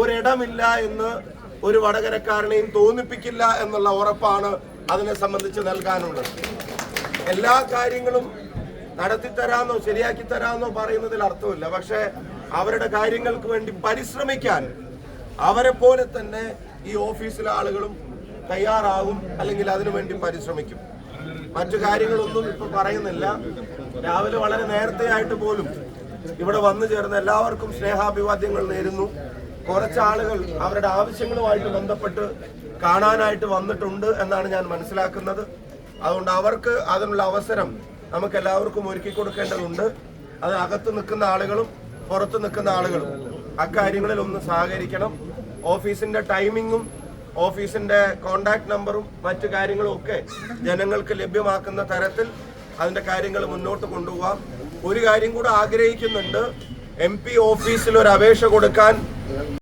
ഒരിടമില്ല എന്ന് ഒരു വടകരക്കാരനെയും തോന്നിപ്പിക്കില്ല എന്നുള്ള ഉറപ്പാണ് അതിനെ സംബന്ധിച്ച് നൽകാനുള്ളത്. എല്ലാ കാര്യങ്ങളും നടത്തിത്തരാന്നോ ശരിയാക്കി തരാന്നോ പറയുന്നതിൽ അർത്ഥമില്ല. പക്ഷെ അവരുടെ കാര്യങ്ങൾക്ക് വേണ്ടി പരിശ്രമിക്കാൻ അവരെ പോലെ തന്നെ ഈ ഓഫീസിലെ ആളുകളും തയ്യാറാകും അല്ലെങ്കിൽ അതിനുവേണ്ടി പരിശ്രമിക്കും. മറ്റു കാര്യങ്ങളൊന്നും ഇപ്പൊ പറയുന്നില്ല. രാവിലെ വളരെ നേരത്തെ ആയിട്ട് പോലും ഇവിടെ വന്നു ചേർന്ന എല്ലാവർക്കും സ്നേഹാഭിവാദ്യങ്ങൾ നേരുന്നു. കുറച്ച് ആളുകൾ അവരുടെ ആവശ്യങ്ങളുമായിട്ട് ബന്ധപ്പെട്ട് കാണാനായിട്ട് വന്നിട്ടുണ്ട് എന്നാണ് ഞാൻ മനസ്സിലാക്കുന്നത്. അതുകൊണ്ട് അവർക്ക് അതിനുള്ള അവസരം നമുക്ക് എല്ലാവർക്കും ഒരുക്കി കൊടുക്കേണ്ടതുണ്ട്. അത് അകത്ത് നിൽക്കുന്ന ആളുകളും പുറത്ത് നിൽക്കുന്ന ആളുകളും അക്കാര്യങ്ങളിൽ ഒന്ന് സഹകരിക്കണം. ഓഫീസിന്റെ ടൈമിങ്ങും ഓഫീസിന്റെ കോണ്ടാക്ട് നമ്പറും മറ്റു കാര്യങ്ങളും ഒക്കെ ജനങ്ങൾക്ക് ലഭ്യമാക്കുന്ന തരത്തിൽ അതിന്റെ കാര്യങ്ങൾ മുന്നോട്ട് കൊണ്ടുപോകാം ഒരു കാര്യം കൂടെ ആഗ്രഹിക്കുന്നുണ്ട്. എം പി ഓഫീസിൽ ഒരു അപേക്ഷ കൊടുക്കാൻ